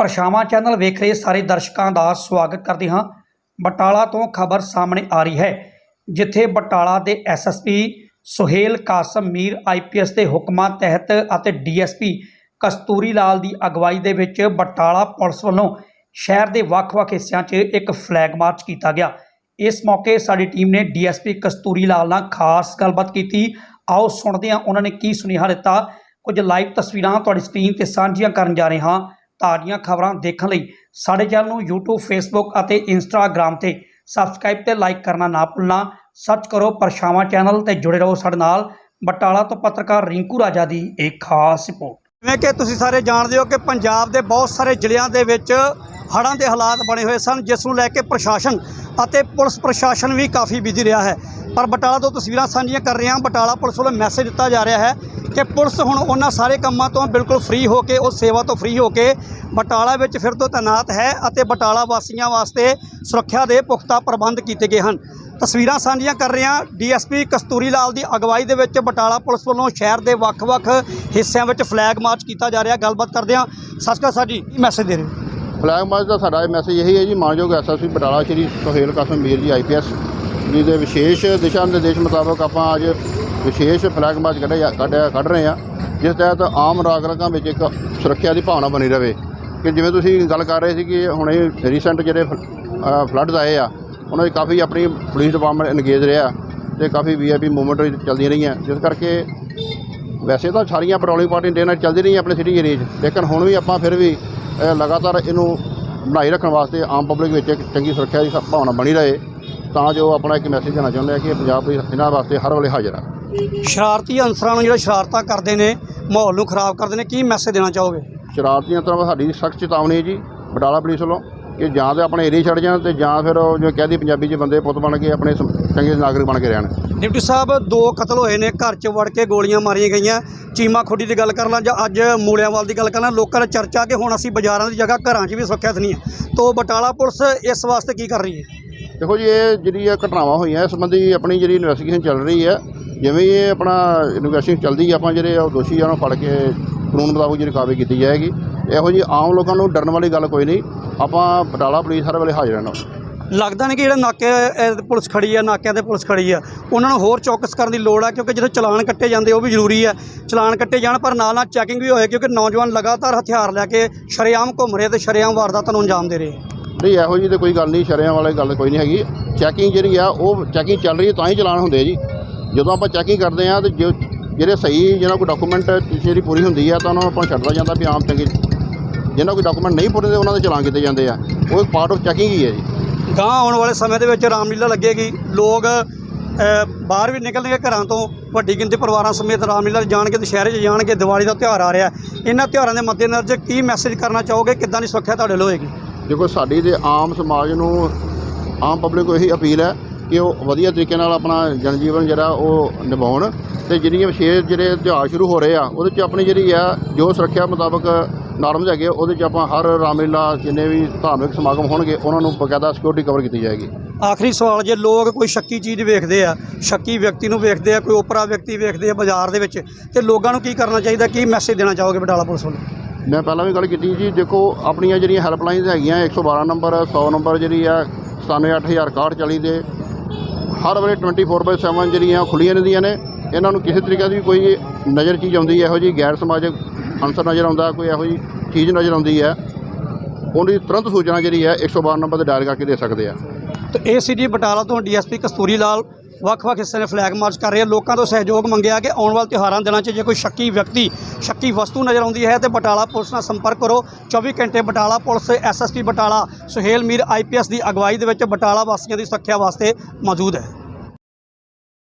ਪਰਛਾਵਾਂ ਚੈਨਲ ਵੇਖ ਰਹੇ ਸਾਰੇ ਦਰਸ਼ਕਾਂ ਦਾ ਸਵਾਗਤ ਕਰਦੇ ਹਾਂ। ਬਟਾਲਾ ਤੋਂ ਖਬਰ ਸਾਹਮਣੇ ਆ ਰਹੀ ਹੈ, ਜਿੱਥੇ ਬਟਾਲਾ ਦੇ ਐਸਐਸਪੀ ਸੁਹੇਲ ਕਾਸਮ ਮੀਰ ਆਈਪੀਐਸ ਦੇ ਹੁਕਮਾਂ ਤਹਿਤ ਅਤੇ ਡੀਐਸਪੀ ਕਸਤੂਰੀ ਲਾਲ ਦੀ ਅਗਵਾਈ ਦੇ ਵਿੱਚ ਬਟਾਲਾ ਪੁਲਿਸ ਵੱਲੋਂ ਸ਼ਹਿਰ ਦੇ ਵੱਖ-ਵੱਖ ਹਿੱਸਿਆਂ 'ਚ ਇੱਕ ਫਲੈਗ ਮਾਰਚ ਕੀਤਾ ਗਿਆ। ਇਸ ਮੌਕੇ ਸਾਡੀ ਟੀਮ ਨੇ ਡੀਐਸਪੀ ਕਸਤੂਰੀ ਲਾਲ ਨਾਲ ਖਾਸ ਗੱਲਬਾਤ ਕੀਤੀ। ਆਓ ਸੁਣਦੇ ਹਾਂ ਉਹਨਾਂ ਨੇ ਕੀ ਸੁਨੇਹਾ ਦਿੱਤਾ। ਕੁਝ ਲਾਈਵ ਤਸਵੀਰਾਂ ਤੁਹਾਡੀ ਸਕਰੀਨ ਤੇ ਸਾਂਝੀਆਂ ਕਰਨ ਜਾ ਰਹੇ ਹਾਂ। ਤਾਜ਼ੀਆਂ ਖਬਰਾਂ ਦੇਖਣ ਲਈ ਸਾਡੇ ਚੈਨਲ ਨੂੰ YouTube, Facebook ਅਤੇ Instagram ਤੇ ਸਬਸਕ੍ਰਾਈਬ ਤੇ ਲਾਈਕ ਕਰਨਾ ਨਾ ਭੁੱਲਣਾ। ਸਰਚ ਕਰੋ ਪਰਛਾਵਾਂ ਚੈਨਲ ਤੇ ਜੁੜੇ ਰਹੋ ਸਾਡੇ ਨਾਲ। ਬਟਾਲਾ ਤੋਂ ਪੱਤਰਕਾਰ ਰਿੰਕੂ ਰਾਜਾ ਦੀ ਇੱਕ ਖਾਸ ਰਿਪੋਰਟ। ਜਿਵੇਂ ਕਿ ਤੁਸੀਂ ਸਾਰੇ ਜਾਣਦੇ ਹੋ ਕਿ ਪੰਜਾਬ ਦੇ ਬਹੁਤ ਸਾਰੇ ਜ਼ਿਲ੍ਹਿਆਂ ਦੇ ਵਿੱਚ ਹੜ੍ਹਾਂ ਦੇ ਹਾਲਾਤ ਬਣੇ ਹੋਏ ਸਨ, ਜਿਸ ਨੂੰ ਲੈ ਕੇ ਪ੍ਰਸ਼ਾਸਨ ਅਤੇ ਪੁਲਿਸ ਪ੍ਰਸ਼ਾਸਨ ਵੀ ਕਾਫੀ ਬਿਜ਼ੀ ਰਿਹਾ ਹੈ। ਪਰ ਬਟਾਲਾ ਤੋਂ ਤਸਵੀਰਾਂ ਸਾਂਝੀਆਂ ਕਰ ਰਹੇ ਹਾਂ। ਬਟਾਲਾ ਪੁਲਿਸ ਵੱਲੋਂ ਮੈਸੇਜ ਦਿੱਤਾ ਜਾ ਰਿਹਾ ਹੈ ਕਿ ਪੁਲਿਸ ਹੁਣ ਉਹਨਾਂ ਸਾਰੇ ਕੰਮਾਂ ਤੋਂ ਬਿਲਕੁਲ ਫ੍ਰੀ ਹੋ ਕੇ, ਉਸ ਸੇਵਾ ਤੋਂ ਫ੍ਰੀ ਹੋ ਕੇ ਬਟਾਲਾ ਵਿੱਚ ਫਿਰ ਤੋਂ ਤੈਨਾਤ ਹੈ ਅਤੇ ਬਟਾਲਾ ਵਾਸੀਆਂ ਵਾਸਤੇ ਸੁਰੱਖਿਆ ਦੇ ਪੁਖਤਾ ਪ੍ਰਬੰਧ ਕੀਤੇ ਗਏ ਹਨ। ਤਸਵੀਰਾਂ ਸਾਂਝੀਆਂ ਕਰ ਰਹੇ ਹਾਂ। ਡੀਐਸਪੀ ਕਸਤੂਰੀ ਲਾਲ ਦੀ ਅਗਵਾਈ ਦੇ ਵਿੱਚ ਬਟਾਲਾ ਪੁਲਿਸ ਵੱਲੋਂ ਸ਼ਹਿਰ ਦੇ ਵੱਖ-ਵੱਖ ਹਿੱਸਿਆਂ ਵਿੱਚ ਫਲੈਗ ਮਾਰਚ ਕੀਤਾ ਜਾ ਰਿਹਾ। ਗੱਲਬਾਤ ਕਰਦੇ ਹਾਂ। ਸਤਿ ਸ਼੍ਰੀ ਅਕਾਲ ਸਰ ਜੀ। ਮੈਸੇਜ ਦੇ ਰਹੇ ਹੋ? ਫਲੈਗ ਮਾਰਚ ਦਾ ਸਾਡਾ ਇਹ ਮੈਸੇਜ ਇਹੀ ਹੈ ਜੀ, ਮਾਨਯੋਗ ਐਸਐਸਪੀ ਬਟਾਲਾ ਸ਼੍ਰੀ ਸੁਹੇਲ ਕਾਸਮ ਮੀਰ ਜੀ ਆਈਪੀਐਸ ਜੀ ਦੇ ਵਿਸ਼ੇਸ਼ ਦਿਸ਼ਾ ਨਿਰਦੇਸ਼ ਮੁਤਾਬਕ ਆਪਾਂ ਅੱਜ ਵਿਸ਼ੇਸ਼ ਫਲੈਗ ਮਾਰਚ ਕੱਢਿਆ ਕੱਢਿਆ, ਕੱਢ ਰਹੇ ਹਾਂ, ਜਿਸ ਤਹਿਤ ਆਮ ਨਾਗਰਿਕਾਂ ਵਿੱਚ ਇੱਕ ਸੁਰੱਖਿਆ ਦੀ ਭਾਵਨਾ ਬਣੀ ਰਹੇ ਕਿ ਜਿਵੇਂ ਤੁਸੀਂ ਗੱਲ ਕਰ ਰਹੇ ਸੀ ਕਿ ਹੁਣੇ ਰੀਸੈਂਟ ਜਿਹੜੇ ਫਲੱਡਸ ਆਏ ਆ, ਉਹਨਾਂ ਵਿੱਚ ਕਾਫੀ ਆਪਣੀ ਪੁਲਿਸ ਡਿਪਾਰਟਮੈਂਟ ਇੰਗੇਜ ਰਿਹਾ ਤੇ ਕਾਫੀ ਵੀਆਈਪੀ ਮੂਵਮੈਂਟ ਚੱਲਦੀਆਂ ਰਹੀਆਂ। ਜਿਸ ਕਰਕੇ ਵੈਸੇ ਤਾਂ ਸਾਰੀਆਂ ਪੈਟਰੋਲਿੰਗ ਪਾਰਟੀਆਂ ਦੇ ਨਾਲ ਚੱਲਦੀ ਰਹੀਆਂ ਆਪਣੇ ਸਿਟੀ ਏਰੀਏ 'ਚ, ਲੇਕਿਨ ਹੁਣ ਵੀ ਆਪਾਂ ਫਿਰ ਵੀ ਲਗਾਤਾਰ ਇਹਨੂੰ ਬਣਾਈ ਰੱਖਣ ਵਾਸਤੇ ਆਮ ਪਬਲਿਕ ਵਿੱਚ ਇੱਕ ਚੰਗੀ ਸੁਰੱਖਿਆ ਦੀ ਭਾਵਨਾ ਬਣੀ ਰਹੇ ਤਾਂ ਜੋ ਆਪਣਾ ਇੱਕ ਮੈਸੇਜ ਦੇਣਾ ਚਾਹੁੰਦੇ ਆ ਕਿ ਪੰਜਾਬ ਪੁਲਿਸ ਇਹਨਾਂ ਵਾਸਤੇ ਹਰ ਵੇਲੇ ਹਾਜ਼ਰ ਆ। ਸ਼ਰਾਰਤੀ ਅਨਸਰਾਂ ਨੂੰ ਜਿਹੜੇ ਸ਼ਰਾਰਤਾਂ ਕਰਦੇ ਨੇ ਮਾਹੌਲ ਨੂੰ ਖਰਾਬ ਕਰਦੇ ਨੇ ਕੀ ਮੈਸੇਜ ਦੇਣਾ ਚਾਹੋਗੇ? ਸ਼ਰਾਰਤੀਆਂ ਤਰ੍ਹਾਂ ਸਾਡੀ ਸਖਤ ਚੇਤਾਵਨੀ ਹੈ ਜੀ ਬਟਾਲਾ ਪੁਲਿਸ ਵੱਲੋਂ। ਕਿ ਜਾਂ ਤਾਂ ਆਪਣੇ ਏਰੀਆ ਛੱਡ ਜਾਣ ਤੇ ਜਾਂ ਫਿਰ ਉਹ ਜਿਵੇਂ ਕਹਦੀ ਪੰਜਾਬੀ 'ਚ ਬੰਦੇ ਪੁੱਤ ਬਣ ਕੇ ਆਪਣੇ ਸਮ- ਚੰਗੇ ਨਾਗਰਿਕ ਬਣ ਕੇ ਰਹਿਣ। ਡਿਪਟੀ ਸਾਹਿਬ ਦੋ ਕਤਲ ਹੋਏ ਨੇ ਘਰ 'ਚ ਵੜ ਕੇ ਗੋਲੀਆਂ ਮਾਰੀਆਂ ਗਈਆਂ। ਚੀਮਾ ਖੋਡੀ ਦੀ ਗੱਲ ਕਰ ਲਾਂ ਜਾਂ ਅੱਜ ਮੂਲਿਆਂਵਾਲ ਦੀ ਗੱਲ ਕਰ ਲਾਂ ਲੋਕਾਂ ਨੇ ਚਰਚਾ ਕਿ ਹੁਣ ਅਸੀਂ ਬਾਜ਼ਾਰਾਂ ਦੀ ਜਗ੍ਹਾ ਘਰਾਂ 'ਚ ਵੀ ਸੁਰੱਖਿਅਤ ਨਹੀਂ ਹੈ। ਤੋ ਬਟਾਲਾ ਪੁਲਿਸ ਇਸ ਵਾਸਤੇ ਕੀ ਕਰ ਰਹੀ ਹੈ? ਦੇਖੋ ਜੀ ਇਹ ਜਿਹੜੀ ਇਹ ਘਟਨਾਵਾਂ ਹੋਈਆਂ ਇਸ ਸੰਬੰਧੀ ਆਪਣੀ ਜਿਹੜੀ ਇਨਵੈਸਟੀਗੇਸ਼ਨ ਚੱਲ ਰਹੀ ਹੈ ਜਿਵੇਂ ਹੀ ਇਹ ਆਪਣਾ ਇਨਵੈਸਟੀਗੇਸ਼ਨ ਚੱਲਦੀ ਹੈ ਆਪਾਂ ਜਿਹੜੇ ਉਹ ਦੋਸ਼ੀ ਆ ਉਹਨੂੰ ਫੜ ਕੇ ਕਾਨੂੰਨ ਮੁਤਾਬਕ ਜਿਹੜੀ ਕਾਰਵਾਈ ਕੀਤੀ ਜਾਏਗੀ। ਇਹੋ ਜੀ ਆਮ ਲੋਕਾਂ ਨੂੰ ਡਰਨ ਵਾਲੀ ਗੱਲ ਕੋਈ ਨਹੀਂ। ਆਪਾਂ ਬਟਾਲਾ ਪੁਲਿਸ ਹਰ ਵੇਲੇ ਹਾਜ਼ਰ ਰਹਿਣਾ ਲੱਗਦਾ ਨਹੀਂ ਕਿ ਜਿਹੜੇ ਨਾਕੇ ਇਹ ਪੁਲਿਸ ਖੜੀ ਹੈ ਨਾਕਿਆਂ ਤੇ ਪੁਲਿਸ ਖੜੀ ਹੈ ਉਹਨਾਂ ਨੂੰ ਹੋਰ ਚੌਕਸ ਕਰਨ ਦੀ ਲੋੜ ਹੈ ਕਿਉਂਕਿ ਜਦੋਂ ਚਲਾਨ ਕੱਟੇ ਜਾਂਦੇ ਉਹ ਵੀ ਜ਼ਰੂਰੀ ਹੈ ਚਲਾਨ ਕੱਟੇ ਜਾਣ ਪਰ ਨਾਲ ਨਾਲ ਚੈਕਿੰਗ ਵੀ ਹੋਏ ਕਿਉਂਕਿ ਨੌਜਵਾਨ ਲਗਾਤਾਰ ਹਥਿਆਰ ਲੈ ਕੇ ਸ਼ਰੇਆਮ ਘੁੰਮ ਰਹੇ ਤੇ ਸ਼ਰੇਆਮ ਵਾਰਦਾਤਾਂ ਨੂੰ ਅੰਜਾਮ ਦੇ ਰਹੇ। ਨਹੀਂ ਇਹੋ ਜੀ ਤੇ ਕੋਈ ਗੱਲ ਨਹੀਂ ਸ਼ਰਿਆਂ ਵਾਲੀ ਗੱਲ ਕੋਈ ਨਹੀਂ ਹੈਗੀ। ਚੈਕਿੰਗ ਜਿਹੜੀ ਆ ਉਹ ਚੈਕਿੰਗ ਚੱਲ ਰਹੀ ਹੈ ਤਾਂ ਹੀ ਚਲਾਨ ਹੁੰਦੇ ਆ ਜੀ। ਜਦੋਂ ਆਪਾਂ ਚੈਕਿੰਗ ਕਰਦੇ ਆ ਤੇ ਜਿਹੜੇ ਸਹੀ ਜਿਹਨਾਂ ਕੋਈ ਡਾਕੂਮੈਂਟ ਜਿਹੜੀ ਪੂਰੀ ਹੁੰਦੀ ਆ ਤਾਂ ਉਹਨਾਂ ਨੂੰ ਆਪਾਂ ਛੱਡਦਾ ਜਾਂਦਾ ਵੀ ਆਮ ਚੰਗੇ ਜਿਹਨਾਂ ਕੋਈ ਡਾਕੂਮੈਂਟ ਨਹੀਂ ਤੇ ਉਹਨਾਂ ਦੇ ਚਲਾਨ ਕੀਤੇ ਜਾਂਦੇ ਆ। ਉਹ ਇੱਕ ਪਾਰਟ ਆਫ ਚੈਕਿੰਗ ਹੀ ਹੈ ਜੀ। ਗਾਂ ਆਉਣ ਵਾਲੇ ਸਮੇਂ ਦੇ ਵਿੱਚ ਰਾਮਲੀਲਾ ਲੱਗੇਗੀ। ਲੋਕ ਬਾਹਰ ਵੀ ਨਿਕਲਣਗੇ ਘਰਾਂ ਤੋਂ। ਵੱਡੀ ਗਿਣਤੀ ਪਰਿਵਾਰਾਂ ਸਮੇਤ ਰਾਮਲੀਲਾ ਜਾਣਗੇ ਦੁਸ਼ਹਿਰੇ 'ਚ ਜਾਣਗੇ। ਦੀਵਾਲੀ ਦਾ ਤਿਉਹਾਰ ਆ ਰਿਹਾ। ਇਹਨਾਂ ਤਿਉਹਾਰਾਂ ਦੇ ਮੱਦੇਨਜ਼ਰ ਕੀ ਮੈਸੇਜ ਕਰਨਾ ਚਾਹੋਗੇ? ਕਿੱਦਾਂ ਦੀ ਸੁਰੱਖਿਆ ਤੁਹਾਡੇ ਲਈ ਹੋਏਗੀ? ਦੇਖੋ ਸਾਡੀ ਤੇ ਆਮ ਸਮਾਜ ਨੂੰ ਆਮ ਪਬਲਿਕ ਨੂੰ ਇਹੀ ਅਪੀਲ ਹੈ ਕਿ ਉਹ ਵਧੀਆ ਤਰੀਕੇ ਨਾਲ ਆਪਣਾ ਜਨਜੀਵਨ ਜਿਹੜਾ ਉਹ ਨਿਭਾਉਣ। ਤੇ ਜਿਹੜੀਆਂ ਵਿਸ਼ੇਸ਼ ਜਿਹੜੇ ਤਿਉਹਾਰ ਸ਼ੁਰੂ ਹੋ ਰਹੇ ਆ ਉਹਦੇ 'ਚ ਆਪਣੀ ਜਿਹੜੀ ਆ ਜੋ ਸੁਰੱਖਿਆ ਮੁਤਾਬਕ ਨਾਰਮਸ ਹੈਗੇ ਉਹਦੇ 'ਚ ਆਪਾਂ ਹਰ ਰਾਮਲੀਲਾ ਜਿੰਨੇ ਵੀ ਧਾਰਮਿਕ ਸਮਾਗਮ ਹੋਣਗੇ ਉਹਨਾਂ ਨੂੰ ਬਕਾਇਦਾ ਸਿਕਿਉਰਿਟੀ ਕਵਰ ਕੀਤੀ ਜਾਏਗੀ। ਆਖਰੀ ਸਵਾਲ ਜੇ ਲੋਕ ਕੋਈ ਸ਼ੱਕੀ ਚੀਜ਼ ਵੇਖਦੇ ਆ ਸ਼ੱਕੀ ਵਿਅਕਤੀ ਨੂੰ ਵੇਖਦੇ ਆ ਕੋਈ ਓਪਰਾ ਵਿਅਕਤੀ ਵੇਖਦੇ ਆ ਬਾਜ਼ਾਰ ਦੇ ਵਿੱਚ ਤੇ ਲੋਕਾਂ ਨੂੰ ਕੀ ਕਰਨਾ ਚਾਹੀਦਾ ਕੀ ਮੈਸੇਜ ਦੇਣਾ ਚਾਹੋਗੇ ਬਟਾਲਾ ਪੁਲਿਸ ਵੱਲੋਂ? ਮੈਂ ਪਹਿਲਾਂ ਵੀ ਗੱਲ ਕੀਤੀ ਜੀ ਦੇਖੋ ਆਪਣੀਆਂ ਜਿਹੜੀਆਂ ਹੈਲਪਲਾਈਨਸ ਹੈਗੀਆਂ 112 ਨੰਬਰ 100 ਨੰਬਰ ਜਿਹੜੀ ਆ 97061 ਦੇ ਹਰ ਵੇਲੇ 24/7 ਜਿਹੜੀਆਂ ਖੁੱਲੀਆਂ ਰਹਿੰਦੀਆਂ ਨੇ ਇਹਨਾਂ ਨੂੰ ਕਿਸੇ ਤਰੀਕੇ ਦੀ ਕੋਈ ਨਜ਼ਰ ਚੀਜ਼ ਆਉਂਦੀ ਹੈ ਇਹੋ ਜੀ ਗੈਰ ਸਮਾਜਿਕ ਅਨਸਰ ਨਜ਼ਰ ਆਉਂਦਾ, ਕੋਈ ਇਹੋ ਜੀ ਚੀਜ਼ ਨਜ਼ਰ ਆਉਂਦੀ ਹੈ। ਉਹਦੀ ਤੁਰੰਤ ਸੂਚਨਾ ਜਿਹੜੀ ਹੈ 112 ਨੰਬਰ ਤੇ ਡਾਇਲ ਕਰਕੇ ਦੇ ਸਕਦੇ ਆ। ਤੇ ਏਸੀਡੀ ਬਟਾਲਾ ਤੋਂ ਡੀਐਸਪੀ ਕਸਤੂਰੀ ਲਾਲ ਵੱਖ-ਵੱਖ ਹਿੱਸਿਆਂ ਦੇ ਫਲੈਗ ਮਾਰਚ ਕਰ ਰਹੇ ਆ। ਲੋਕਾਂ ਤੋਂ ਸਹਿਯੋਗ ਮੰਗਿਆ ਕਿ ਆਉਣ ਵਾਲੇ ਤਿਉਹਾਰਾਂ ਦਿਨਾਂ 'ਚ ਜੇ ਕੋਈ ਸ਼ੱਕੀ ਵਿਅਕਤੀ, ਸ਼ੱਕੀ ਵਸਤੂ ਨਜ਼ਰ ਆਉਂਦੀ ਹੈ ਤੇ ਬਟਾਲਾ ਪੁਲਿਸ ਨਾਲ ਸੰਪਰਕ ਕਰੋ। 24 ਘੰਟੇ Batala police SSP Batala, Suhail Mir IPS ਦੀ ਅਗਵਾਈ ਦੇ ਵਿੱਚ ਬਟਾਲਾ ਵਾਸੀਆਂ ਦੀ ਸੁਰੱਖਿਆ ਵਾਸਤੇ ਮੌਜੂਦ ਹੈ।